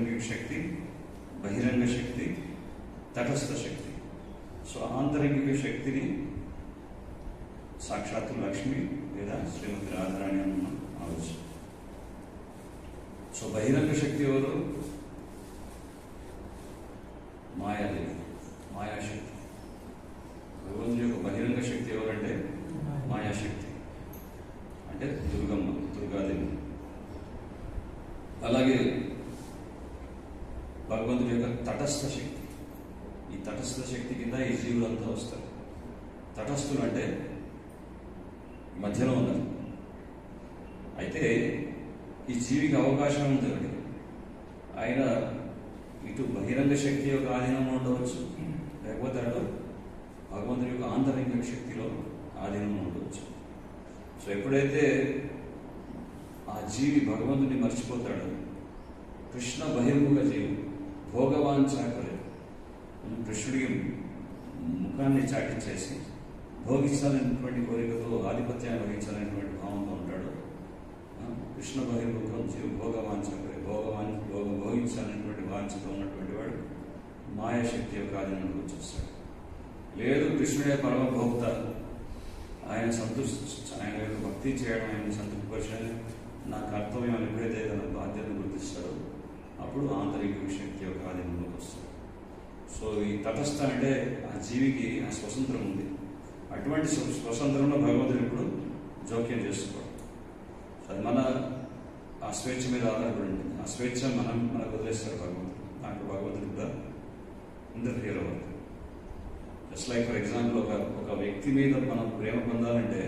ఆంతరిక శక్తి బహిరంగ శక్తి తటస్థ శక్తి సో ఆంతరంగిక శక్తిని సాక్షాత్తు లక్ష్మి లేదా శ్రీమతి రాధారాణి అని మనం ఆలోచన సో బహిరంగ శక్తి ఎవరు మాయాదేవి మాయాశక్తి భగవంతుని యొక్క బహిరంగ శక్తి ఎవరంటే మాయాశక్తి అంటే దుర్గమ్మ దుర్గాదేవి అలాగే భగవంతుడి యొక్క తటస్థ శక్తి. ఈ తటస్థ శక్తి కింద ఈ జీవులంతా వస్తారు. తటస్థులు అంటే మధ్యలో ఉన్నారు. అయితే ఈ జీవికి అవకాశం ఉంది ఒకటి. ఆయన ఇటు బహిరంగ శక్తి యొక్క ఆధీనంలో ఉండవచ్చు. లేకపోతే అటు భగవంతుడి యొక్క ఆంతరంగ శక్తిలో ఆధీనంలో ఉండవచ్చు. సో ఎప్పుడైతే ఆ జీవి భగవంతుని మర్చిపోతాడు కృష్ణ బహిర్ముఖ జీవి భోగవాన్ భోగవాంఛాకరే కృష్ణుడికి ముఖాన్ని చాటించేసి భోగించాలనేటువంటి కోరికతో ఆధిపత్యాన్ని వహించాలనేటువంటి భావంతో ఉంటాడు. కృష్ణ బహిర్ముఖం జీవి భోగవాంఛాకరే భోగవాన్ భోగ భోగించాలనేటువంటి వాంఛతో ఉన్నటువంటి వాడు మాయాశక్తి యొక్క ఆధీనంలోకి వచ్చేస్తాడు. లేదు కృష్ణుడే పరమ భోక్త ఆయన సంతృష్టి ఆయన యొక్క భక్తి చేయడం ఆయన సంతృప్తిపరచడం నా కర్తవ్యం ఎప్పుడైతే తన బాధ్యతను గుర్తిస్తాడో అప్పుడు ఆంతరిక శక్తి యొక్క ఆధారంలో వస్తుంది. సో ఈ తటస్థ అంటే ఆ జీవికి ఆ స్వతంత్రం ఉంది. అటువంటి స్వతంత్రంలో భగవంతుడు ఇప్పుడు జోక్యం చేసుకోవడం సో అది మన ఆ స్వేచ్ఛ మీద ఆధారపడి ఉంటుంది. ఆ స్వేచ్ఛ మనం మనకు వదిలేస్తారు భగవంతుడు. దాంట్లో భగవంతుడు కూడా ఇంటర్ఫియర్ అవుతుంది జస్ట్ లైక్ ఫర్ ఎగ్జాంపుల్ ఒక ఒక వ్యక్తి మీద మనం ప్రేమ పొందాలంటే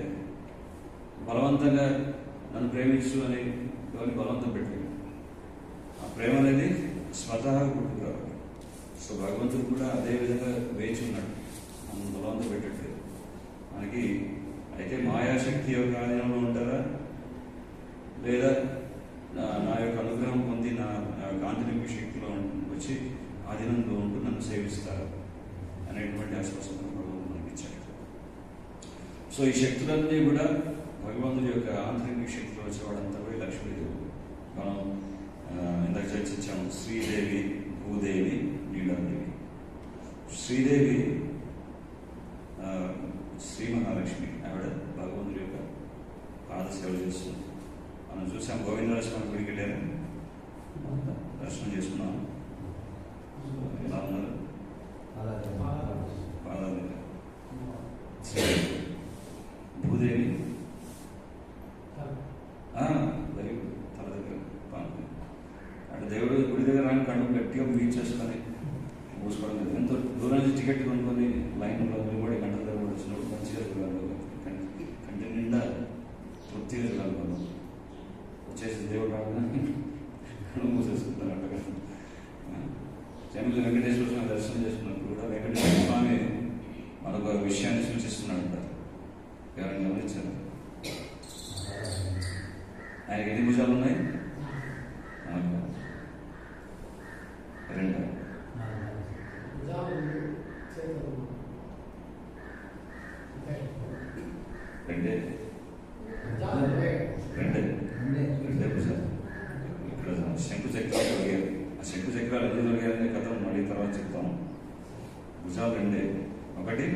బలవంతంగా నన్ను ప్రేమించు అని ఎవరిని బలవంతం పెట్టలేదు ఆ ప్రేమ అనేది స్వతహాగా పుట్టుకు సో భగవంతుడు కూడా అదే విధంగా వేచి ఉన్నాడు. మనం బలవంతం పెట్టట్లేదు. మనకి అయితే మాయాశక్తి యొక్క ఆధీనంలో ఉంటారా? లేదా నా యొక్క అనుగ్రహం పొంది నా నా శక్తిలో వచ్చి ఆధీనంలో ఉంటూ నన్ను సేవిస్తారు? అనేటువంటి ఆశ్వాసం భగవంతుడు మనకి ఇచ్చాడు సో ఈ శక్తులన్నీ కూడా భగవంతుడి యొక్క ఆంతరిక శక్తిలో వచ్చేవాడంతా కూడా ఈ లక్ష్మీదేవి. మనం ఇందాక చర్చించాము. శ్రీదేవి భూదేవి నీలాదేవి శ్రీదేవి శ్రీ మహాలక్ష్మి. ఆవిడ భగవంతుడి యొక్క పాద సేవ చేస్తుంది. మనం చూసాం గోవిందరాజస్వామి గుడికి వెళ్ళారు దర్శనం చేసుకున్నాం ఎలా ఉన్నారు పాదాలు దగ్గర. శ్రీదేవి. భూదేవి వెరీ గుడ్ తల దగ్గర పాము అంటే దేవుడు గుడి దగ్గర రాని కళ్ళు గట్టిగా బీచేసుకొని మూసుకోవడం లేదు ఎంతో దూరం నుంచి టికెట్ కొనుక్కొని లైన్లో నిలబడి గంటల దగ్గర వచ్చినప్పుడు మంచిగా చూడాలి కంటి కంటి నిండా తృప్తిగా చూడాలి మనం వచ్చేసి దేవుడు రాగానే కళ్ళు మూసేసుకుంటారు అట్టగా జనులు వెంకటేశ్వర స్వామి దర్శనం చేసుకున్నప్పుడు కూడా వెంకటేశ్వర స్వామి మరొక విషయాన్ని సూచిస్తున్నాడంట ఎవరైనా గమనించారు ఆయనకి ఎన్ని భుజాలు ఉన్నాయి నాలుగు. రెండు రెండే రెండే రెండే భుజాలు ఇక్కడ శంకు చక్రాలు శంకు చక్రాలు ఎందుకు తొలగారనే కథ మళ్ళీ తర్వాత చెప్తాం భుజాలు రెండే. ఒకటి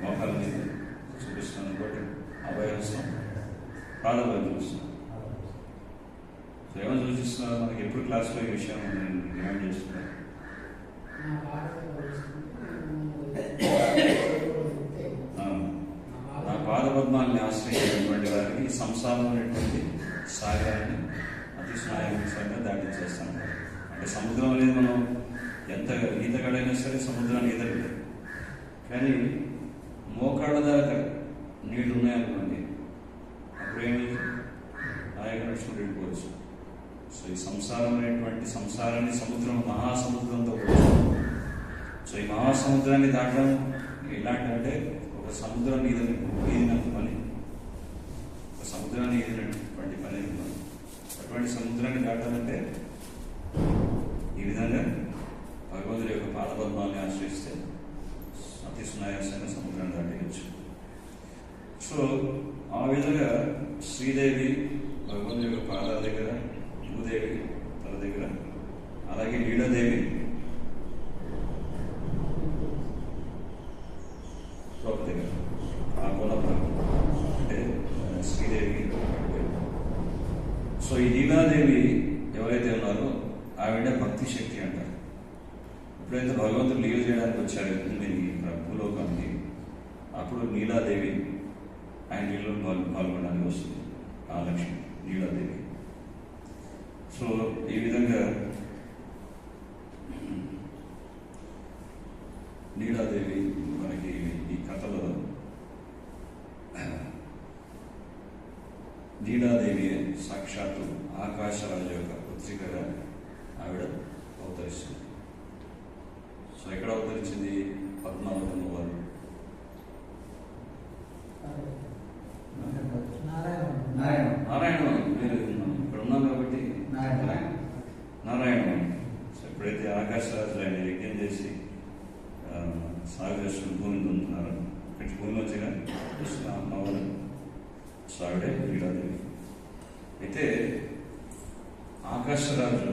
మోకాల మీద చూపిస్తాను ఇంకోటి అభయహస్తం చూపిస్తాను సో ఏమని సూచిస్తున్నారు? మనకి ఎప్పుడు క్లాస్లో ఈ విషయం నేను డిమాండ్ చేస్తున్నాను నా పాదపద్మాన్ని ఆశ్రయించినటువంటి వారికి సంసారం అనేటువంటి సాగరాన్ని అతి దాడి చేస్తాం. అంటే సముద్రం అనేది మనం ఎంత ఈతగాడైనా సరే సముద్రాన్ని ఈదలేదు కానీ మోకాళ్ళ దాకా నీళ్ళు ఉన్నాయనుకోండి అప్పుడు ఏమి? ఆయన నడుచుకుంటూ వెళ్ళిపోవచ్చు. సో ఈ సంసారం అనేటువంటి సంసారాన్ని సముద్రం మహాసముద్రంతో సో ఈ మహాసముద్రాన్ని దాటడం ఎలాంటి అంటే ఒక సముద్రాన్ని ఈదని ఈదినంత పని. ఒక సముద్రాన్ని ఈదినటువంటి పని అన్నమాట. అటువంటి సముద్రాన్ని దాటాలంటే ఈ విధంగా భగవంతుడి యొక్క పాదపద్మాన్ని ఆశ్రయిస్తే అతి సునాయాసంగా సముద్రాన్ని దాటేయచ్చు. సో ఆ విధంగా శ్రీదేవి భగవంతుడి యొక్క పాదాల దగ్గర భూదేవి తల దగ్గర అలాగే లీలాదేవి ద్రౌపది గారు ఆ కోణ భాగం అంటే ఆ, శ్రీదేవి అటువైపు. సో ఈ లీలాదేవి ఎవరైతే ఉన్నారో ఆవిడ భక్తి శక్తి అంటారు ఎప్పుడైతే భగవంతుడు లీల చేయడానికి వచ్చారు భూమిని భూలోకానికి అప్పుడు నీలాదేవి ఆయన లీలలో పాల్- పాల్గొనడానికి వస్తుంది ఆ లక్ష్మి నీలాదేవి సో ఈ విధంగా నీలాదేవి మనకి ఈ కథలో నీలాదేవి సాక్షాత్తు ఆకాశరాజు యొక్క పుత్రికగా ఆవిడ అవతరిస్తుంది. సో ఎక్కడ అవతరించింది పద్మావతమ్మ వారు నారాయణ నారాయణ నారాయణ మీరు ఇక్కడ ఉన్నాం కాబట్టి నారాయణ. నారాయణ సో ఎప్పుడైతే ఆకాశరాజు ఆయన యజ్ఞం చేసి ఆ, సాగు చేస్తున్న భూమిని దున్నుతున్నారు ఇక్కడి భూమి వచ్చగా వస్తున్న అమ్మవారు సో ఆవిడే లీలాదేవి అయితే ఆకాశరాజు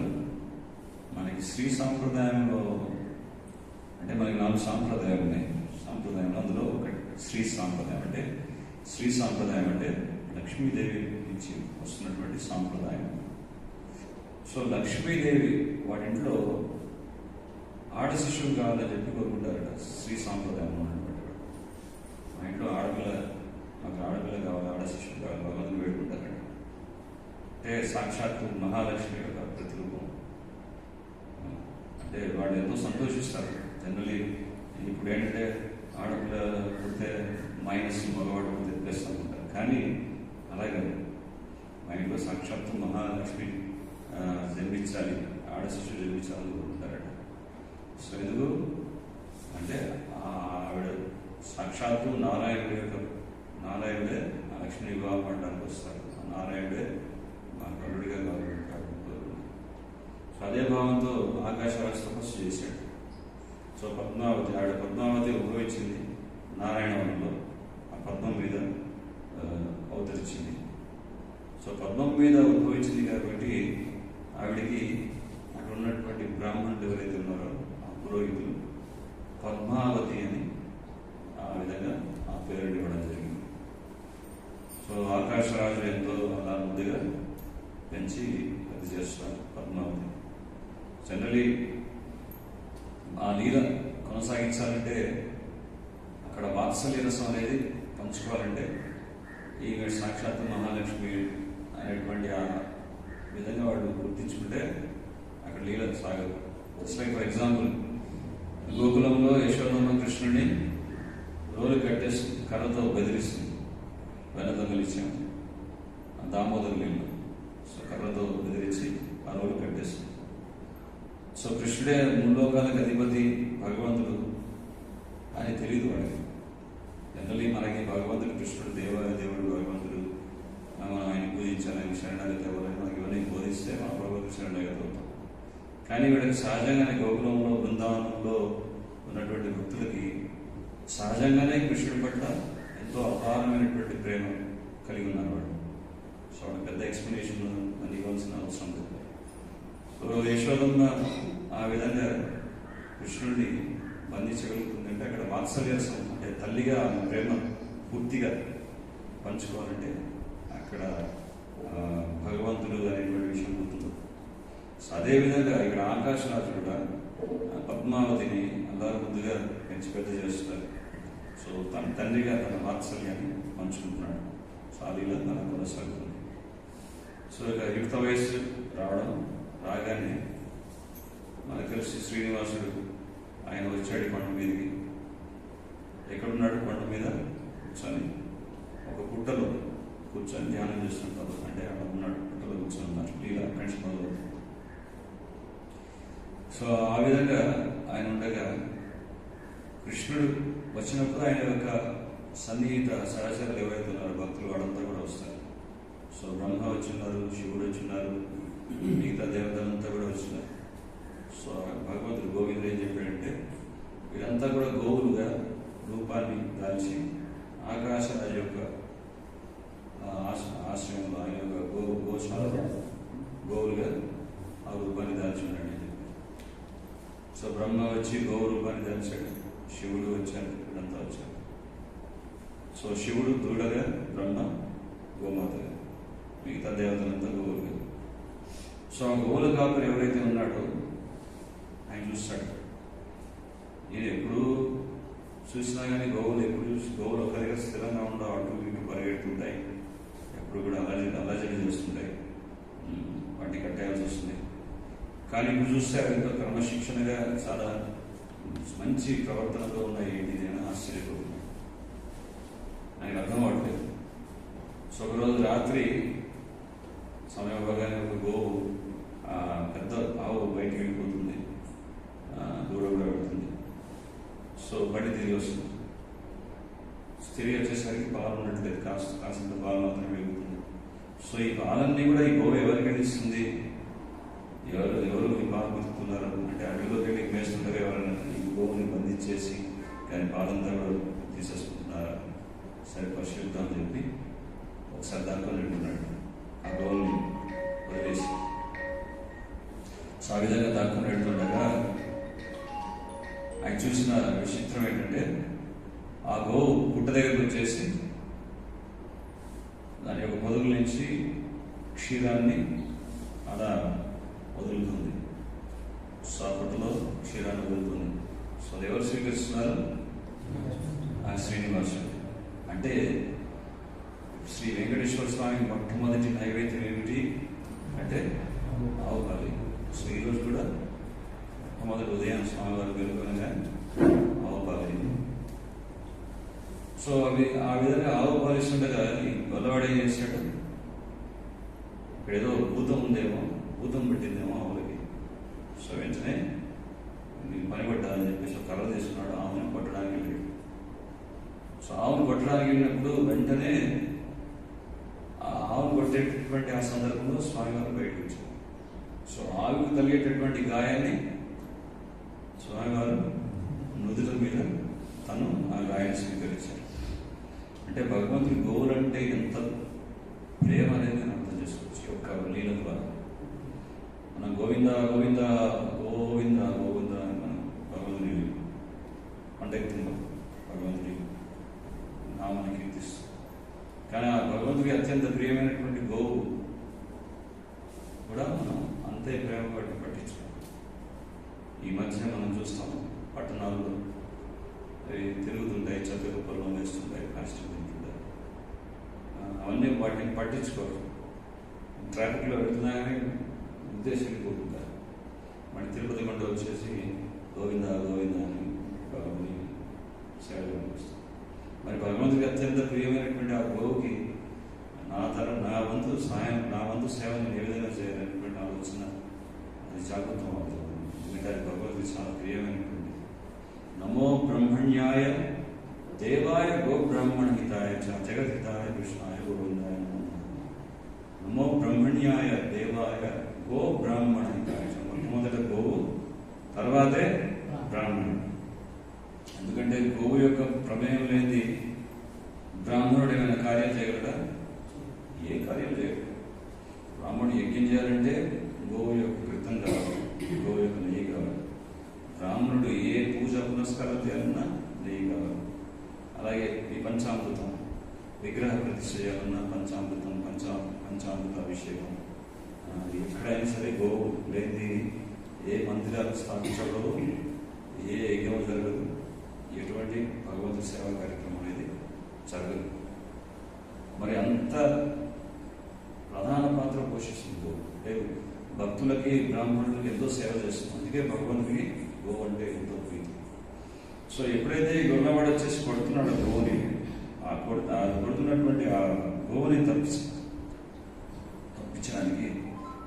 మనకి శ్రీ సాంప్రదాయంలో అంటే మనకి నాలుగు సాంప్రదాయాలు ఉన్నాయి సాంప్రదాయంలో అందులో ఒకటి శ్రీ సాంప్రదాయం అంటే శ్రీ సాంప్రదాయం అంటే లక్ష్మీదేవి నుంచి వస్తున్నటువంటి సాంప్రదాయం సో లక్ష్మీదేవి వాటింట్లో ఆడ కావాలని చెప్పి కోరుకుంటారట శ్రీ సాంప్రదాయం మా ఇంట్లో ఆడపిల్ల మాకు ఆడపిల్ల కావాలి ఆడ శిశువు కావాలి భగవంతుని వేడుకుంటారట. అంటే సాక్షాత్తు మహాలక్ష్మి యొక్క ప్రతిరూపం. అంటే వాళ్ళు ఎంతో సంతోషిస్తారు. జనరలీ ఇప్పుడు ఏంటంటే ఆడపిల్ల పుడితే మైనస్ మగవాడు పుడితే ప్లస్ అనుకుంటారు. కానీ అలాగే మా ఇంట్లో సాక్షాత్తు మహాలక్ష్మి జన్మించాలి ఆడ శిశువు జన్మించాలి సో ఎందుకు అంటే ఆవిడ సాక్షాత్తు నారాయణుడి యొక్క నారాయణుడే ఆ లక్ష్మిని వివాహం పడడానికి వస్తారు. ఆ నారాయణుడే మా కరుడిగా కావాలంటాడు సో అదే భావంతో తపస్సు చేశాడు. సో పద్మావతి ఆవిడ పద్మావతి ఉద్భవించింది నారాయణవనంలో ఆ పద్మం మీద అవతరించింది సో పద్మం మీద ఉద్భవించింది కాబట్టి ఆవిడికి అక్కడ ఉన్నటువంటి బ్రాహ్మణులు ఎవరైతే ఉన్నారో ఆ పురోహితులు పద్మావతి అని ఆ విధంగా ఆ పేరు ఇవ్వడం జరిగింది సో ఆకాశరాజు ఎంతో అలా ముందుగా పెంచి అది చేస్తారు పద్మావతి జనరలీ ఆ లీల కొనసాగించాలంటే అక్కడ వాత్సల్య రసం అనేది పంచుకోవాలంటే ఈమె సాక్షాత్తు మహాలక్ష్మి అనేటువంటి ఆ విధంగా వాళ్ళు గుర్తించుకుంటే అక్కడ లీల సాగదు ఇట్స్ లైక్ ఫర్ ఎగ్జాంపుల్ గోకులంలో యశోదమ్మ కృష్ణుడిని రోలు కట్టేసి కర్రతో బెదిరిస్తుంది వెన దొంగలిచ్చాము ఆ దామోదరు నీళ్ళు సో కర్రతో బెదిరించి ఆ రోలు కట్టేస్తుంది సో కృష్ణుడే ముల్లోకాలకు అధిపతి భగవంతుడు అని తెలియదు వాడికి జనరలీ మనకి భగవంతుడు కృష్ణుడు దేవ దేవుడు భగవంతుడు ఆ, మనం ఆయన పూజించాలి ఆయన శరణాగతి అవ్వాలని మనకి ఇవన్నీ బోధిస్తే మన కానీ వీడికి సహజంగానే గోకులంలో బృందావనంలో ఉన్నటువంటి భక్తులకి సహజంగానే కృష్ణుడి పట్ల ఎంతో అపారమైనటువంటి ప్రేమ కలిగి ఉన్నారు వాడు సో వాడు పెద్ద ఎక్స్ప్లెనేషన్ అని ఇవ్వాల్సిన అవసరం లేదు. సో యశోదమ్మ ఆ విధంగా కృష్ణుడిని బంధించగలుగుతుందంటే అక్కడ వాత్సల్యరసం అంటే తల్లిగా ఆమె ప్రేమ పూర్తిగా పంచుకోవాలంటే అక్కడ భగవంతుడు అనేటువంటి విషయం గుర్తుంది అదేవిధంగా ఇక్కడ ఆకాశరాజు కూడా పద్మావతిని అల్లారు ముందుగా పెంచి పెద్ద చేస్తారు. సో తన తండ్రిగా తన వాత్సల్యాన్ని పంచుకుంటున్నాడు. సో అది ఇలా తన కొనసాగుతుంది. సో ఇక యుక్త వయస్సు రావడం రాగానే మనకు తెలిసి శ్రీనివాసుడు ఆయన వచ్చాడు కొండ మీదకి. ఎక్కడున్నాడు కొండ మీద? కూర్చొని ఒక పుట్టలో కూర్చొని ధ్యానం చేస్తుంటారు అంటే అక్కడ ఉన్నాడు పుట్టలో కూర్చొని ఉన్నారు లీల ఫ్రెండ్స్ మొదలవుతుంది. సో ఆ విధంగా ఆయన ఉండగా కృష్ణుడు వచ్చినప్పుడు ఆయన యొక్క సన్నిహిత సహచరులు ఎవరైతే ఉన్నారో భక్తులు వాళ్ళంతా కూడా వస్తారు. సో బ్రహ్మ వచ్చిన్నారు శివుడు వచ్చిన్నారు మిగతా దేవతలంతా కూడా వచ్చినారు. సో భగవంతుడు గోవిందుడు ఏం చెప్పాడంటే వీరంతా కూడా గోవులుగా రూపాన్ని దాల్చి ఆకాశరాజు యొక్క ఆశ్రయంలో ఆయన యొక్క గో గోశాలలో గోవులుగా ఆ రూపాన్ని దాల్చి ఉన్నాడు. సో బ్రహ్మ వచ్చి గోవు రూపాన్ని ధరించాడు శివుడు వచ్చాడు ఇదంతా వచ్చాడు. సో శివుడు దూడగా బ్రహ్మ గోమాతగా. మిగతా దేవతలంతా గోవులుగా. సో ఆ గోవుల కాపురు ఎవరైతే ఉన్నాడో ఆయన చూస్తాడు. నేను ఎప్పుడు చూసినా కానీ గోవులు ఎప్పుడు చూసి గోవులు ఒకరిగా స్థిరంగా ఉండవు అటు ఇటు పరిగెడుతుంటాయి. ఎప్పుడు కూడా అలజడి అలజడి చేస్తుంటాయి. వాటిని కట్టేయాల్సి వస్తుంది. కానీ ఇప్పుడు చూస్తే అవి ఎంతో క్రమశిక్షణగా చాలా మంచి ప్రవర్తనతో ఉన్నాయి ఏంటి ఇది ఆశ్చర్యపోతున్నాను ఆశ్చర్యపోతుంది. ఆయన అర్థం అవట్లేదు సో ఒకరోజు రాత్రి సమయం అవ్వగానే ఒక గోవు పెద్ద ఆవు బయటికి వెళ్ళిపోతుంది. దూరంగా కూడా పెడుతుంది సో బండి తిరిగి వస్తుంది. తిరిగి వచ్చేసరికి పాలు ఉండట్లేదు. కాస్త కాసింత పాలు మాత్రమే వెలుగుతుంది సో ఈ పాలన్నీ కూడా ఈ గోవు ఎవరికి అందిస్తుంది? ఎవరు ఎవరు ఈ పాలు అంటే అడవిలోకి వెళ్ళి మేస్తుంటారు ఎవరైనా ఈ గోవుని బంధించేసి దాని పాలంతా కూడా తీసేసుకుంటున్నారా? సరే పరిశుద్ధం అని చెప్పి ఒకసారి దాంట్లో నిండున్నాడు. ఆ గోవుని వదిలేసి. సో ఆ విధంగా దాక్కుని వెళ్తుండగా ఆయన చూసిన విచిత్రం ఏంటంటే ఆ గోవు పుట్ట దగ్గరకు వచ్చేసి దాని యొక్క పొదుగు నుంచి క్షీరాన్ని అలా వదులుతుంది సో ఆ పుట్టలో క్షీరాన్ని వదులుతుంది సో అది ఎవరు స్వీకరిస్తున్నారు ఆ శ్రీనివాసుడు అంటే శ్రీ వెంకటేశ్వర స్వామి మొట్టమొదటి నైవేద్యం ఏమిటి అంటే ఆవు పాలి సో ఈరోజు కూడా మొట్టమొదటి ఉదయం స్వామివారు వెలుగునగా ఆవు పాలి సో అవి ఆ విధంగా ఆవు పాలిస్తుండగా ఈ గొల్లవాడు ఏం చేశాడు ఇక్కడ ఏదో భూతం ఉందేమో భూతం పెట్టిందేమో ఆవులకి సో వెంటనే నీకు పని పట్టాలని చెప్పేసి ఒక కర్ర తీసుకున్నాడు ఆవుని కొట్టడానికి వెళ్ళాడు సో ఆవును కొట్టడానికి వెళ్ళినప్పుడు వెంటనే ఆ ఆవును కొట్టేటటువంటి ఆ సందర్భంలో స్వామివారు బయటకు వచ్చారు సో ఆవికి తగిలేటటువంటి గాయాన్ని స్వామివారు నుదుల మీద తను ఆ గాయాన్ని స్వీకరించారు. అంటే భగవంతుడి గోవులు అంటే ఎంత ప్రేమ అనేది అర్థం చేసుకోవచ్చు. యొక్క లీల ద్వారా. మనం గోవింద గోవింద గోవింద అని మనం భగవంతుని పండెత్తున్నాం భగవంతుడి నామాన్ని కీర్తిస్తాం కానీ ఆ భగవంతుడికి అత్యంత ప్రియమైనటువంటి గోవు కూడా మనం అంతే ప్రేమ పట్టి పట్టించుకోం ఈ మధ్య మనం చూస్తాం పట్టణాల్లో అవి తిరుగుతుంటాయి చెత్త కుప్పల్లో వేస్తుంటాయి ప్లాస్టిక్ తింటుంటాయి ఆ, అవన్నీ వాటిని పట్టించుకోరు ట్రాఫిక్లో వెళ్తున్నా కానీ ఉద్దేశం పోతుంటారు మళ్ళీ తిరుపతి కొండ వచ్చేసి గోవింద గోవింద అని భగవంతుని సేవలు కనిపిస్తుంది మరి భగవంతుడికి అత్యంత ప్రియమైనటువంటి ఆ గోవుకి నా తర నా వంతు సాయం నా వంతు సేవను ఏ విధంగా చేయాలనేటువంటి ఆలోచన అది జాగృతం అవుతుంది ఎందుకంటే అది భగవద్గీత చాలా ప్రియమైనటువంటి. నమో బ్రహ్మణ్యాయ దేవాయ గో బ్రాహ్మణ హితాయ చ జగద్హితాయ కృష్ణాయ గోవిందాయ నమో. బ్రహ్మణ్యాయ దేవాయ గో బ్రాహ్మణ హితాయ మొట్టమొదట గోవు తర్వాతే బ్రాహ్మణుడు ఎందుకంటే గోవు యొక్క ప్రమేయం లేనిది బ్రాహ్మణుడు ఏమైనా కార్యం చేయగలడా? ఏ కార్యం చేయగలడు? బ్రాహ్మణుడు యజ్ఞం చేయాలంటే గోవు యొక్క క్రితం కావాలి గోవు యొక్క నెయ్యి కావాలి. బ్రాహ్మణుడు ఏ పూజ పునస్కారం చేయాలన్నా నెయ్యి కావాలి. అలాగే ఈ పంచామృతం విగ్రహ ప్రతిష్ట చేయాలన్నా పంచామృతం పంచా పంచామృత అభిషేకం. ఎక్కడైనా సరే గోవు లేని ఏ మందిరాలు స్థాపించబడవు ఏ యజ్ఞం జరగదు ఎటువంటి భగవంతు సేవా కార్యక్రమం అనేది జరగదు మరి అంత ప్రధాన పాత్ర పోషిస్తుంది గోవు అంటే భక్తులకి బ్రాహ్మణులకి ఎంతో సేవ చేస్తుంది అందుకే భగవంతుడికి గోవు అంటే ఎంతో ప్రీతి. సో ఎప్పుడైతే ఈ గొల్లవాడు వచ్చేసి కొడుతున్నాడు గోవుని ఆ కొడు కొడుతున్నటువంటి ఆ గోవుని తప్పించి తప్పించడానికి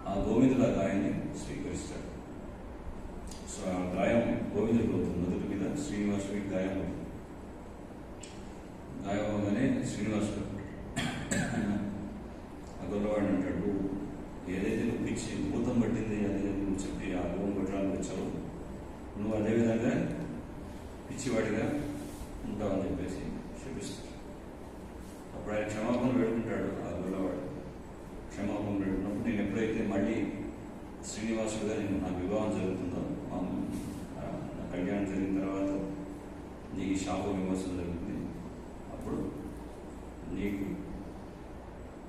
ఆ గోవిందుడు ఆ గాయాన్ని స్వీకరిస్తాడు సో ఆ గాయం గోవిందుడికి అవుతుంది మొదటి మీద శ్రీనివాసుడికి గాయం అవుతుంది గాయం అవగానే శ్రీనివాసుడు ఆ గొల్లవాడు అంటాడు ఏదైతే నువ్వు పిచ్చి భూతం పట్టింది అది ఇది నువ్వు చెప్పి ఆ గోవం కొట్టడానికి వచ్చావు నువ్వు అదేవిధంగా పిచ్చివాడిగా ఉంటావని చెప్పేసి శపిస్తాడు అప్పుడు ఆయన క్షమాపణ పెడుకుంటాడు ఆ గొల్లవాడు క్షమాపణ పెడుకున్నప్పుడు నేను ఎప్పుడైతే మళ్ళీ శ్రీనివాసుడిగా నేను నా వివాహం జరుగుతుందో మా ఆ కళ్యాణం జరిగిన తర్వాత నీకు శాప విమోచన జరుగుతుంది. అప్పుడు నీకు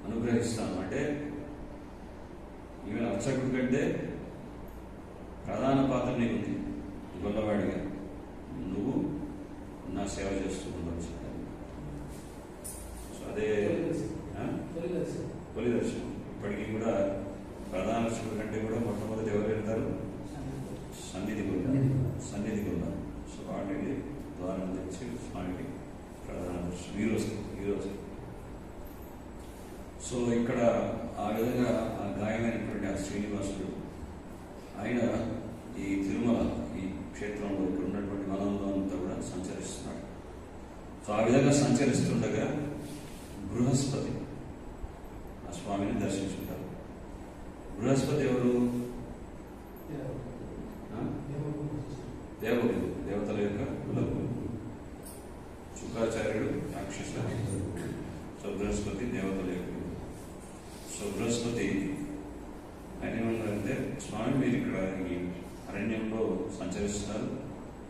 అనుగ్రహిస్తాను. అంటే ఈమె అర్చకుడి కంటే ప్రధాన పాత్ర నీకు ఉంది గొల్లవాడిగా. నువ్వు నా సేవ చేస్తూ ఉండవచ్చు సో అదే? తొలి దర్శనం. ఇప్పటికీ కూడా ప్రధాన అర్చకుడి కంటే కూడా మొట్టమొదటి ఎవరు వెళ్తారు? సన్నిధి గుండా సన్నిధి గుండా సో వాటికి ద్వారం తెచ్చి స్వామికి ప్రధాన ఈరోజు ఈరోజు సో ఇక్కడ ఆ విధంగా ఆ గాయమైనటువంటి ఆ శ్రీనివాసుడు ఆయన ఈ తిరుమల ఈ క్షేత్రంలో ఇక్కడ ఉన్నటువంటి వనంలో అంతా కూడా సంచరిస్తున్నాడు. సో ఆ విధంగా సంచరిస్తుండగా బృహస్పతి బృహస్పతి ఎవరు ఆ? దేవకుడు దేవతల యొక్క కులకుడు శుక్రాచార్యుడు రాక్షస సో బృహస్పతి దేవతల యొక్క కులం. సో బృహస్పతి ఆయన ఏమన్నారంటే స్వామి మీరు ఇక్కడ ఈ అరణ్యంలో సంచరిస్తున్నారు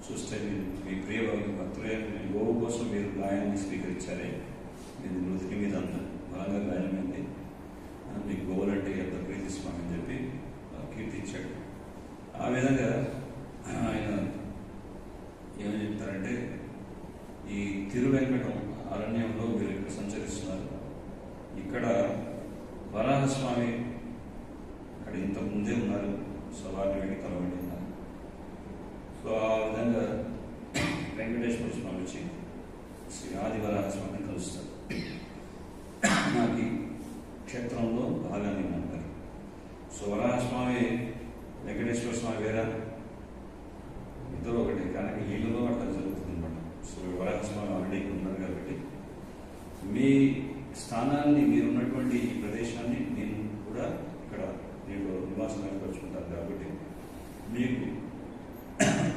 చూస్తే మీ- మీ ప్రియ భక్తులే మీ గోవు కోసం మీరు గాయాన్ని స్వీకరించారే మీది మృతికి మీద అంత బలంగా గాయమైంది ఆ, మీకు గోవులంటే ఎంత ప్రీతి స్వామి అని చెప్పి ఆ, కీర్తించాడు ఆ విధంగా ఆయన ఏమని చెప్తారంటే ఈ తిరువెంకటం అరణ్యంలో మీరు ఇక్కడ సంచరిస్తున్నారు ఇక్కడ వరాహస్వామి అక్కడ ఇంత ముందే ఉన్నారు సో వాటి వెళ్ళి కలవండి అన్నారు సో ఆ విధంగా వెంకటేశ్వర స్వామి వచ్చి శ్రీ ఆది వరాహస్వామిని కలుస్తారు నాకు ఈ క్షేత్రంలో భాగాన్ని అంటారు సో వరాహస్వామి వెంకటేశ్వర స్వామి వేరా ఇద్దరు ఒకటి కానీ వీళ్ళలో అట్లా జరుగుతుంది అనమాట సో వరాహస్వామి ఆల్రెడీ ఇక్కడ ఉన్నారు కాబట్టి మీ స్థానాన్ని మీరు ఉన్నటువంటి ఈ ప్రదేశాన్ని నేను కూడా ఇక్కడ దీంట్లో నివాసం ఏర్పరచుకుంటాను కాబట్టి మీకు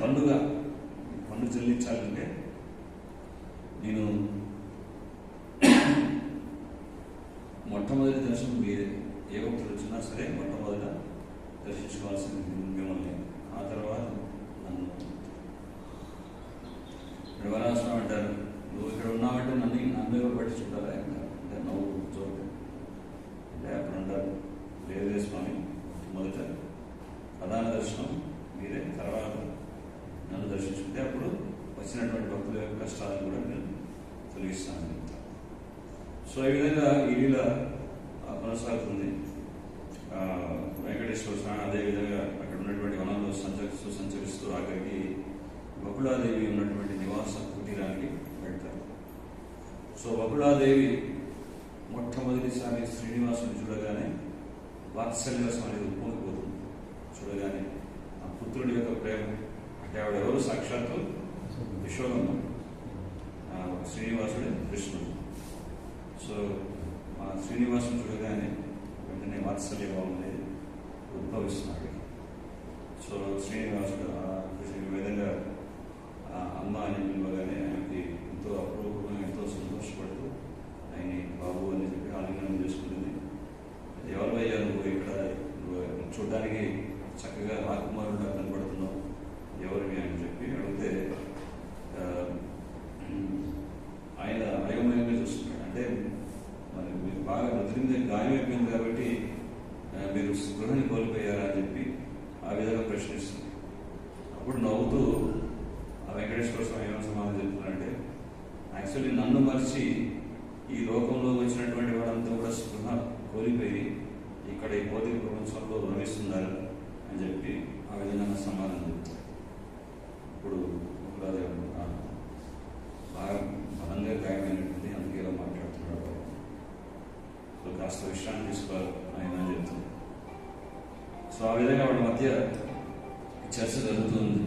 పన్నుగా పన్ను చెల్లించాలంటే నేను మొట్టమొదటి దర్శనం మీరే ఏ భక్తులు వచ్చినా సరే మొట్టమొదట దర్శించుకోవాల్సింది మిమ్మల్ని ఆ తర్వాత నన్ను ఇప్పుడు వరాస్వామి అంటారు నువ్వు ఇక్కడ ఉన్నావంటే నన్ను నన్ను ఎవరు పట్టించుకుంటారా అంటే నవ్వు జోక్ అంటే అప్పుడు అంటారు లేదే స్వామి మొదట ప్రధాన దర్శనం మీరే తర్వాత నన్ను దర్శించుకుంటే అప్పుడు వచ్చినటువంటి భక్తుల యొక్క కష్టాలను కూడా నేను తొలగిస్తాను సో ఈ విధంగా ఈ లీల ఆ, కొనసాగుతుంది. వెంకటేశ్వర స్వామి అదేవిధంగా అక్కడ ఉన్నటువంటి వనంలో సంచరిస్తూ సంచరిస్తూ ఆఖరికి బకుళాదేవి ఉన్నటువంటి నివాస కుటీరానికి వెళ్తారు. సో బకుళాదేవి మొట్టమొదటిసారి శ్రీనివాసుని చూడగానే వాత్సల్యరసం అనేది ఉప్పొంగిపోతుంది చూడగానే ఆ పుత్రుడి యొక్క ప్రేమ అంటే ఆవిడ ఎవరు సాక్షాత్తు యశోదమ్మ ఆ శ్రీనివాసుడే కృష్ణుడు సో మా శ్రీనివాసుని చూడగానే వెంటనే వాత్సల్య భావం అనేది ఉద్భవిస్తున్నాడు సో శ్రీనివాసుడు ఆ ఈ విధంగా ఆ అమ్మ అని పిలవగానే ఆయనకి ఎంతో అపూర్వకంగా ఎంతో సంతోషపడుతూ ఆయన బాబు అని చెప్పి ఆలింగనం చేసుకుంటుంది. ఎవరు అయ్యా నువ్వు ఇక్కడ చూడడానికి చక్కగా రాకుమారుడు కనబడుతున్నావు. ఎవరివి అని చెప్పి అడిగితే ఆయన అయోమయంగా చూస్తున్నాడు. అంటే మరి మీరు బాగా మృతి గాయం అయిపోయింది కాబట్టి మీరు స్పృహని కోల్పోయారా అని చెప్పి ఆ విధంగా ప్రశ్నిస్తుంది. అప్పుడు నవ్వుతూ ఆ వెంకటేశ్వర స్వామి ఏమైనా సమాధానం చెప్తున్నారంటే యాక్చువల్లీ నన్ను మరిచి ఈ లోకంలో వచ్చినటువంటి వాడంతా కూడా స్పృహ కోల్పోయి ఇక్కడ ఈ భౌతిక ప్రపంచంలో భ్రమిస్తున్నారు అని చెప్పి ఆ విధంగా సమాధానం చెప్తారు ఇప్పుడు ఒకరాదేవుడు ఆ, బలంగా గాయమైనటువంటి అందుకే ఇలా మాట్లాడుతున్నాడు సో కాస్త విశ్రాంతి తీసుకోవాలి ఆయన చెప్తుంది. సో ఆ విధంగా వాళ్ళ మధ్య చర్చ జరుగుతుంది.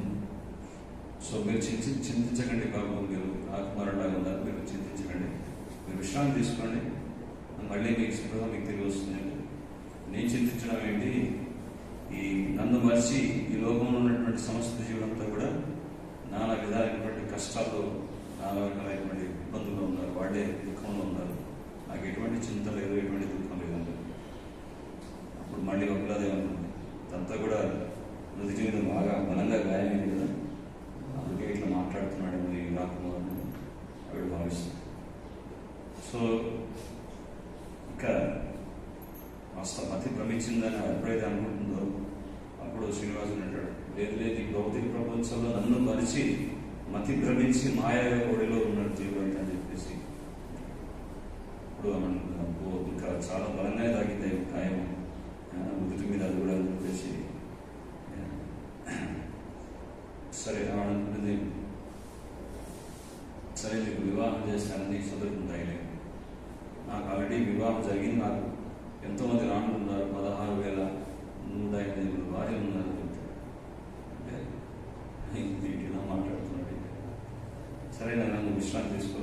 సో మీరు చింతి చింతించకండి బాబు మీరు రాకుమారులాగా ఉన్నారు మీరు చింతించకండి. మీరు విశ్రాంతి తీసుకోండి మళ్ళీ మీకు స్పృహ మీకు తిరిగి వస్తుంది నేను చింతించడం ఏంటి? ఈ నన్ను మరిచి ఈ లోకంలో ఉన్నటువంటి సమస్త జీవనంతా కూడా నానా విధాలైనటువంటి కష్టాల్లో చాలా రకాలైనటువంటి ఇబ్బందుల్లో ఉన్నారు వాళ్ళే దుఃఖంలో ఉన్నారు. నాకు ఎటువంటి చింత లేదు ఎటువంటి దుఃఖం లేదండి అప్పుడు మళ్ళీ ఒకలాదే ఉంటుంది తనతో కూడా మృతి జీవితం బాగా బలంగా గాయమైంది కదా. అందుకే ఇట్లా మాట్లాడుతున్నాడు ఈ రాకుమారుడు అవి భావిస్తుంది. సో ఇంకా కాస్త మతి భ్రమించిందని ఎప్పుడైతే అనుకుంటుందో అప్పుడు శ్రీనివాసుని అంటాడు లేదు లేదు ఈ భౌతిక ప్రపంచంలో నన్ను మరిచి మతి భ్రమించి మాయా ఒడిలో ఉన్నాడు జీవుడు అని చెప్పేసి ఇప్పుడు ఇంకా చాలా బలంగా తాగింది ఖాయం ఉదుటి మీద అది కూడా అని చెప్పేసి సరే ఆమె అనుకున్నది సరే నీకు వివాహం చేస్తానని నీకు సందర్భం నాకు ఆల్రెడీ వివాహం జరిగింది నాకు. ఎంతోమంది రాణులు పదహారు వేల నూట ఎనిమిది భార్యలు ఉన్నారు చెప్తాడు అంటే ఇంక ఇలా మాట్లాడుతున్నాడు సరైన నన్ను విశ్రాంతి తీసుకో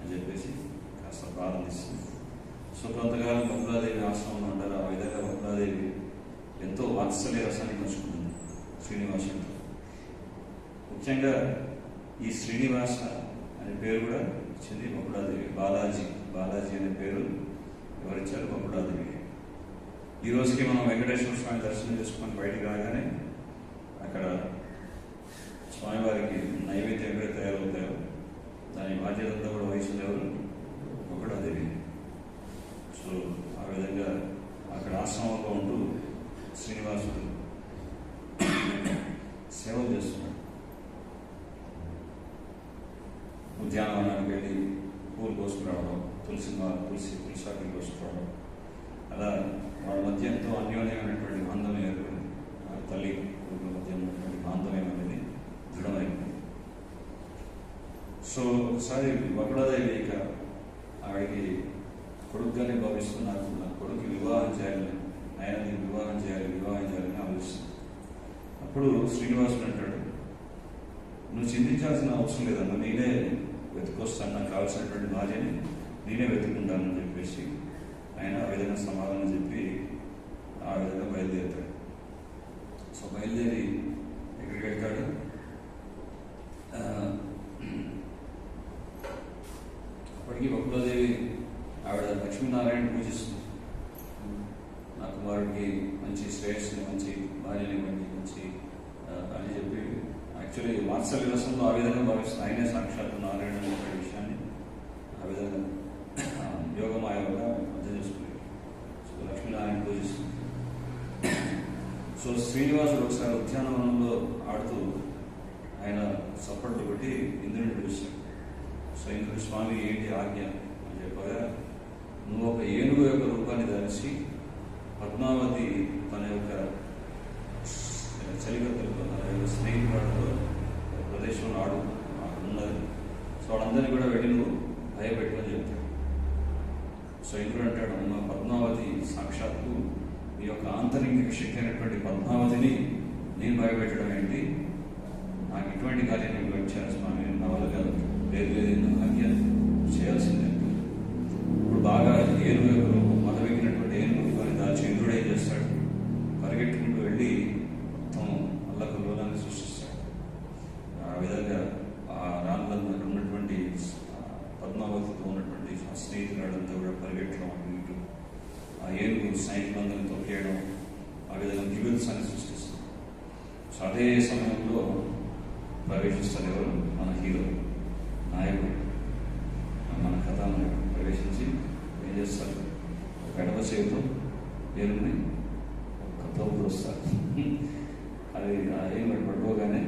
అని చెప్పేసి కాస్త ప్రారంభిస్తుంది. సో కొంతకాలం బహుళాదేవి ఆశ్రమంలో ఉంటారు. ఆ విధంగా బహుళాదేవి ఎంతో వాత్సల్య రసాన్ని పంచుకుంటుంది శ్రీనివాసుడితో ముఖ్యంగా ఈ శ్రీనివాస అనే పేరు కూడా ఇచ్చింది బహుళాదేవి బాలాజీ బాలాజీ అనే పేరు ఎవరిచ్చారు? బహుళాదేవి ఈ రోజుకి మనం వెంకటేశ్వర స్వామి దర్శనం చేసుకొని బయటకు రాగానే అక్కడ స్వామివారికి నైవేద్యం ఎక్కడ తయారవుతాయో దాని బాధ్యత అంతా కూడా వహించింది ఎవరు బహుళాదేవి సో ఆ విధంగా అక్కడ ఆశ్రమంలో ఉంటూ శ్రీనివాసుడు సేవ చేస్తున్నాడు. ఉద్యానవనానికి వెళ్ళి పూలు కోసుకురావడం తులసి తులసి తులసాకులు కోసుకురావడం. అలా వాళ్ళ మధ్య ఎంతో అన్యోన్యమైనటువంటి బాంధవ్యం ఏర్పడింది. ఆ తల్లి కొడుకుల మధ్య ఉన్నటువంటి బాంధవ్యం అనేది దృఢమైంది సో ఒకసారి వకుడాదేవి ఇక ఆవిడకి కొడుకుగానే భావిస్తున్నారు. నా కొడుకు వివాహం చేయాలి ఆయన నేను వివాహం చేయాలి వివాహం చేయాలని ఆలోచిస్తుంది. అప్పుడు శ్రీనివాసుడు అంటాడు నువ్వు చింతించాల్సిన అవసరం లేదన్నా నేనే వెతుకొస్తాను నాకు కావాల్సినటువంటి భార్యని నేనే వెతుకుంటానని చెప్పేసి ఆయన ఆ విధంగా సమాధానం చెప్పి ఆ విధంగా బయలుదేరుతాడు. సో బయలుదేరి ఎక్కడికి వెళ్తాడు ఆ, అప్పటికి బహుళదేవి ఆవిడ లక్ష్మీనారాయణ పూజిస్తుంది నా కుమారుడికి మంచి శ్రేయస్సుని మంచి భార్యని ఇవ్వండి మంచి ఆ, అని చెప్పి యాక్చువల్లీ వాత్సల్య రసంలో ఆ విధంగా భావిస్తుంది ఆయనే సాక్షాత్తు నారాయణ అనే విషయాన్ని ఆ విధంగా ఆ, యోగమాయగా అర్థం చేసుకుని సో లక్ష్మీనారాయణ పూజిస్తుంది. సో శ్రీనివాసుడు ఒకసారి ఉద్యానవనంలో ఆడుతూ ఆయన సపోర్ట్ కొట్టి ఇంద్రుని పిలుస్తాడు. సో ఇంద్రుడు స్వామి ఏంటి ఆజ్ఞ? అని చెప్పగా నువ్వు ఒక ఏనుగు యొక్క రూపాన్ని ధరించి పద్మావతి తన యొక్క చలికత్తలతో తన యొక్క స్నేహితులతో ఒక నాడు ఉన్నది సో వాళ్ళందరినీ కూడా వెళ్ళి నువ్వు భయపెట్టమని చెప్తాడు. సో ఇంద్రుడు అంటాడు అమ్మ పద్మావతి సాక్షాత్తు ఈ యొక్క ఆంతరింగిక శక్తి అయినటువంటి పద్మావతిని నేను భయపెట్టడం ఏంటి? నాకు ఇటువంటి కార్యం నేను వచ్చాను స్వామి. నా వల్ల కాదు. లేదు లేదు నా చేయాల్సిందే. ఇప్పుడు బాగా ఏనుగు యొక్క రూపం మదవెక్కినటువంటి ఏనుగు వారి దాచి ఇంద్రుడు ఏం చేస్తాడు పరిగెట్టుకుంటూ వెళ్ళి మొత్తం అల్లకల్లోలాన్ని సృష్టిస్తాడు ఆ విధంగా ఆ రాళ్ళల్లో అక్కడ ఉన్నటువంటి ఆ పద్మావతితో ఉన్నటువంటి ఆ స్నేహితురాడంతా కూడా పరిగెట్టడం అటు ఇటు ఆ ఏనుగు సైనికులందరినీ తొక్కేయడం ఆ విధంగా దివ్యత్సాన్ని సృష్టిస్తుంది సో అదే సమయంలో ప్రవేశిస్తారు ఎవరు మన హీరో నాయకుడు మన కథానాయకుడు ప్రవేశించి ఏం చేస్తారు ఒక ఎడమ చేతితో ఏనుగుని ఒక తోపు వస్తారు అది ఆ ఏనుగు పడిపోగానే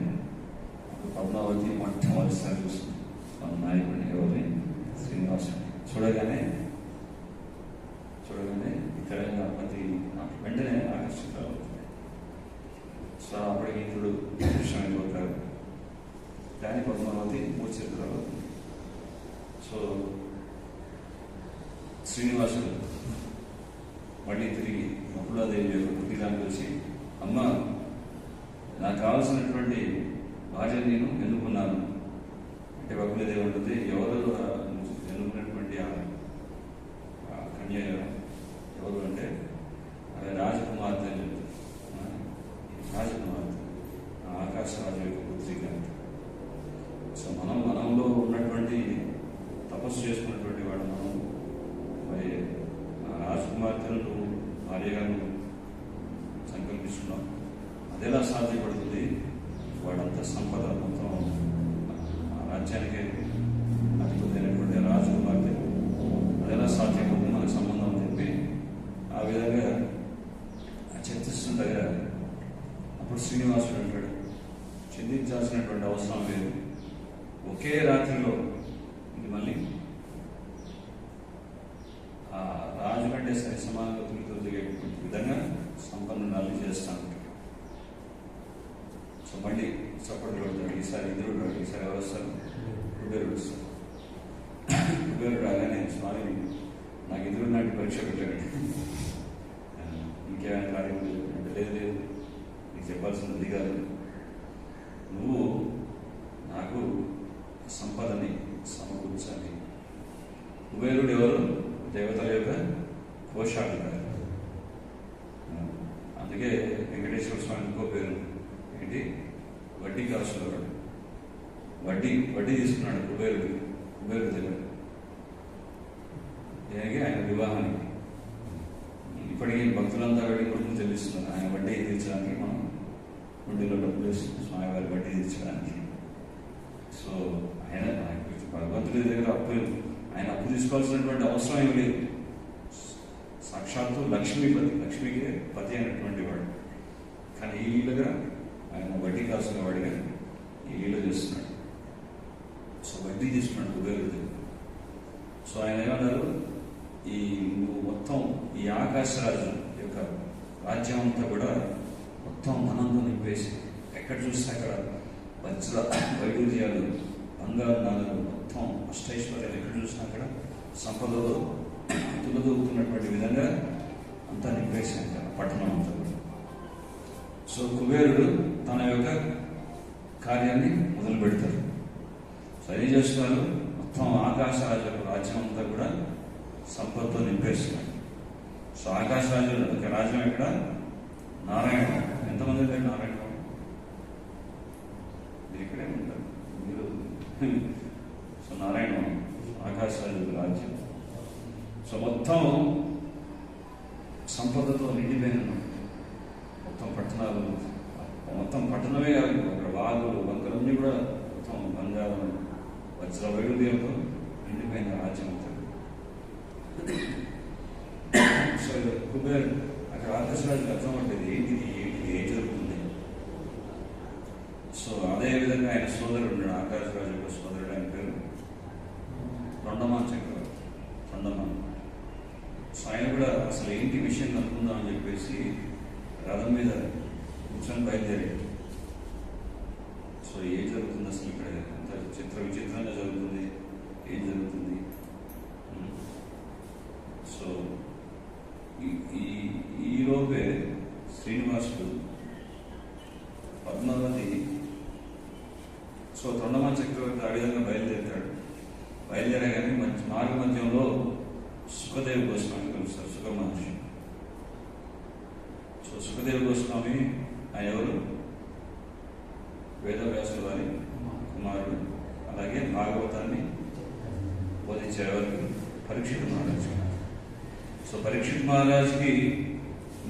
పద్మావతి మొట్టమొదటిసారి చూస్తుంది మన నాయకుడిని ఎవరిని శ్రీనివాసుని చూడగానే చూడగానే తెలంగాణ ప్రతి వెంటనే ఆకర్షితులవుతుంది సో అప్పటికి ఇంద్రుడు దృశ్యమైపోతారు కానీ పద్మావతి మూర్చితులవుతుంది సో శ్రీనివాసు మళ్ళీ తిరిగి మకుళాదేవి యొక్క కుటీరానికి వచ్చి అమ్మ నాకు కావాల్సినటువంటి భార్య నేను ఎన్నుకున్నాను. అంటే బకులదేవి ఉంటుంది ఎవరు ఆ ఎన్నుకున్నటువంటి ఆ ఆ కన్య ఎవరు అంటే ఆమె రాజకుమార్తె అని చెప్తారు ఆ, రాజకుమార్తె ఆ ఆకాశరాజు యొక్క పుత్రిక సో మనం మనంలో ఉన్నటువంటి తపస్సు చేసుకున్నటువంటి వాడు మనం మరి ఆ రాజకుమార్తెను నువ్వు భార్యగా నువ్వు సంకల్పిస్తున్నావు అదెలా సాధ్యపడుతుంది వాడంతా సంపద మొత్తం ఆ రాజ్యానికే అధిపతి అయినటువంటి రాజకుమార్తె అదెలా సాధ్యపడుతుంది మనకు సంబంధం అని చెప్పి ఆ విధంగా చర్చిస్తుండగా అప్పుడు శ్రీనివాసుడు అంటాడు చింతించాల్సినటువంటి అవసరం లేదు. ఒకే రాత్రిలో ఇది మళ్ళీ ఆ రాజు కంటే సరి సమానగతులతో దిగేటువంటి విధంగా సంపన్నురాలు చేస్తాను. సో మళ్ళీ కొడతాడు ఈసారి ఇద్దరు రాడు ఈసారి ఎవరు వస్తారు? కుబేరుడు వస్తారు. కుబేరుడు రాగానే స్వామి నాకు ఎదురు నాటి పరీక్ష పెట్టాడు ఇంకేమైనా కార్యం లేదు అంటే లేదు లేదు. నీకు చెప్పాల్సినది కాదు. నువ్వు నాకు సంపదని సమకూర్చాలి. కుబేరుడు ఎవరు? దేవతల యొక్క కోశాధికారి. అందుకే వెంకటేశ్వర స్వామి ఇంకో పేరు. ఏంటి? వడ్డీ కాసులవాడు. వడ్డీ వడ్డీ తీసుకున్నాడు కుబేరుడు కుబేరుడు దగ్గర. దేనికి? ఆయన వివాహానికి. ఇప్పటికీ భక్తులంతా వెళ్ళి కొడుకు తెలుస్తున్నారు ఆయన వడ్డీ తీర్చడానికి మనం వడ్డీలో డబ్బులు వేసుకుని స్వామివారి వడ్డీ తీర్చడానికి సో ఆయన భగవంతుడి దగ్గర అప్పు ఆయన అప్పు తీసుకోవాల్సినటువంటి అవసరం ఏమి లేదు. సాక్షాత్తు లక్ష్మీపతి లక్ష్మికి పతి అయినటువంటి వాడు. కానీ ఈ దగ్గర ఆయన వడ్డీ కాసుల వాడిగా ఈ వీళ్ళు చేస్తున్నాడు. సో వడ్డీ తీసుకున్నాడు కుబేరుడి దగ్గర సో ఆయన ఏమన్నారు? ఈ నువ్వు మొత్తం ఈ ఆకాశరాజు యొక్క రాజ్యం అంతా కూడా మొత్తం మనంతో నింపేసి ఎక్కడ చూస్తే అక్కడ వజ్ర వైడూర్యాలు బంగారు నాలుగు మొత్తం అష్టైశ్వర్యాలు ఎక్కడ చూసినా అక్కడ సంపదలో తులదూపుతున్నటువంటి విధంగా అంతా నింపేసి అక్కడ పట్టణం అంతా కూడా. సో కుబేరుడు తన యొక్క కార్యాన్ని మొదలు పెడతారు సో ఏం చేస్తున్నారు మొత్తం ఆకాశరాజు యొక్క రాజ్యం అంతా కూడా సంపదతో నింపేస్తున్నారు. సో ఆకాశరాజు యొక్క రాజ్యం ఎక్కడ? నారాయణ. ఎంతమంది లేరు నారాయణ మీరు ఇక్కడే ఉంటారు మీరు సో నారాయణ ఆకాశరాజు యొక్క రాజ్యం సో మొత్తం సంపదతో నిండిపోయిన మొత్తం పట్టణాలు మొత్తం పట్టణమే కాదు అక్కడ వాగులు వంకలన్నీ కూడా మొత్తం బంగారం వజ్ర వైరుధ్యంతో నిండిపోయిన రాజ్యం అంతా సో ఇది కుబేర్ అక్కడ ఆకాశరాజుకి అర్థం ఉంటుంది ఏంటిది ఏంటిది ఏం జరుగుతుంది సో అదే విధంగా ఆయన సోదరుడు ఉన్నాడు ఆకాశరాజు యొక్క సోదరుడు ఆయన పేరు తొండమాన్ చక్రవర్తి తొండమాన్ సో ఆయన కూడా అసలు ఏంటి విషయం కనుక్కుందాం అని చెప్పేసి రథం మీద కూర్చొని బయలుదేరాడు సో ఏం జరుగుతుంది అసలు ఇక్కడ ఎంత చిత్ర విచిత్రంగా జరుగుతుంది ఏం జరుగుతుంది ఉమ్. సో ఈ- ఈ ఈ లోపే శ్రీనివాసుడు పద్మావతి సో తొండమాన్ చక్రవర్తి ఆ విధంగా బయలుదేరుతాడు బయలుదేరగానే మంచి మార్గ మధ్యంలో సుఖదేవ్ గోస్వామి కలుస్తారు సుఖ మహర్షి సో సుఖదేవ్ గోస్వామి ఆయన ఎవరు వేదవ్యాసుల వారి కుమారుడు అలాగే భాగవతాన్ని బోధించే ఎవరికి పరీక్షిత్ మహారాజ్ సో పరీక్షిత్ మహారాజ్కి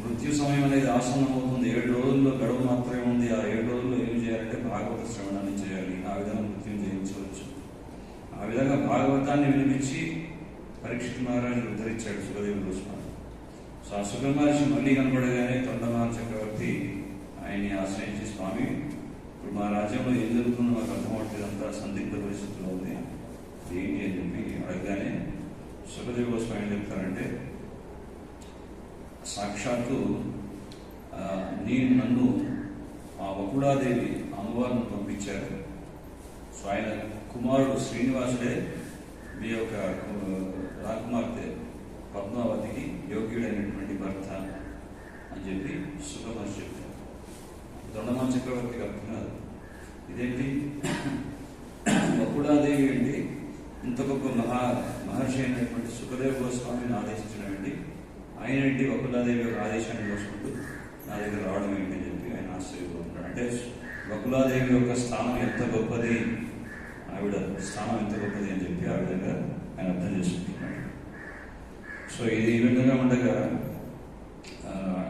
మృత్యు సమయం అనేది ఆసన్నం అవుతుంది ఏడు రోజుల్లో గడువు మాత్రమే ఉంది ఆ ఏడు రోజుల్లో ఏం చేయాలంటే భాగవత శ్రవణాన్ని చేయాలి ఆ విధంగా మృత్యుం జయించవచ్చు ఆ విధంగా భాగవతాన్ని వినిపించి పరీక్షిత్ మహారాజు ఉద్ధరించాడు సుఖదేవుడు గోస్వామి సో ఆ సుఖ మహర్షి మళ్ళీ కనబడగానే తొండమాన చక్రవర్తి ఆయన్ని ఆశ్రయించి స్వామి ఇప్పుడు మా రాజ్యంలో ఏం జరుగుతుందో మాకు అర్థమవుతుంది అంతా సందిగ్ధ పరిస్థితిలో ఉంది. ఏంటి అని చెప్పి అడగగానే సుఖదేవ స్వామి ఏం చెప్తారంటే సాక్షాత్తు నేను నన్ను ఆ వకుడాదేవి అమ్మవారిని పంపించారు. సో ఆయన కుమారుడు శ్రీనివాసుడే మీ యొక్క రాకుమార్తె పద్మావతికి యోగ్యుడైనటువంటి భర్త అని చెప్పి సుఖమని చెప్పారు. దొండమాన్ చక్రవర్తికి అర్థం కాదు. ఇదేంటి? వకుడాదేవి ఏంటి? ఇంత గొప్ప మహా మహర్షి అయినటువంటి సుఖదేవ గోస్వామిని ఆదేశించడం ఏంటి ఆయన ఏంటి? వకులాదేవి యొక్క ఆదేశాన్ని కోసుకుంటూ నా దగ్గర రావడం ఏంటి అని చెప్పి ఆయన ఆశ్చర్యపోతున్నాడు. అంటే వకులాదేవి యొక్క స్థానం ఎంత గొప్పది? ఆవిడ స్థానం ఎంత గొప్పది అని చెప్పి ఆ విధంగా ఆయన అర్థం చేసుకుంటున్నాడు. సో ఇది ఈ విధంగా ఉండగా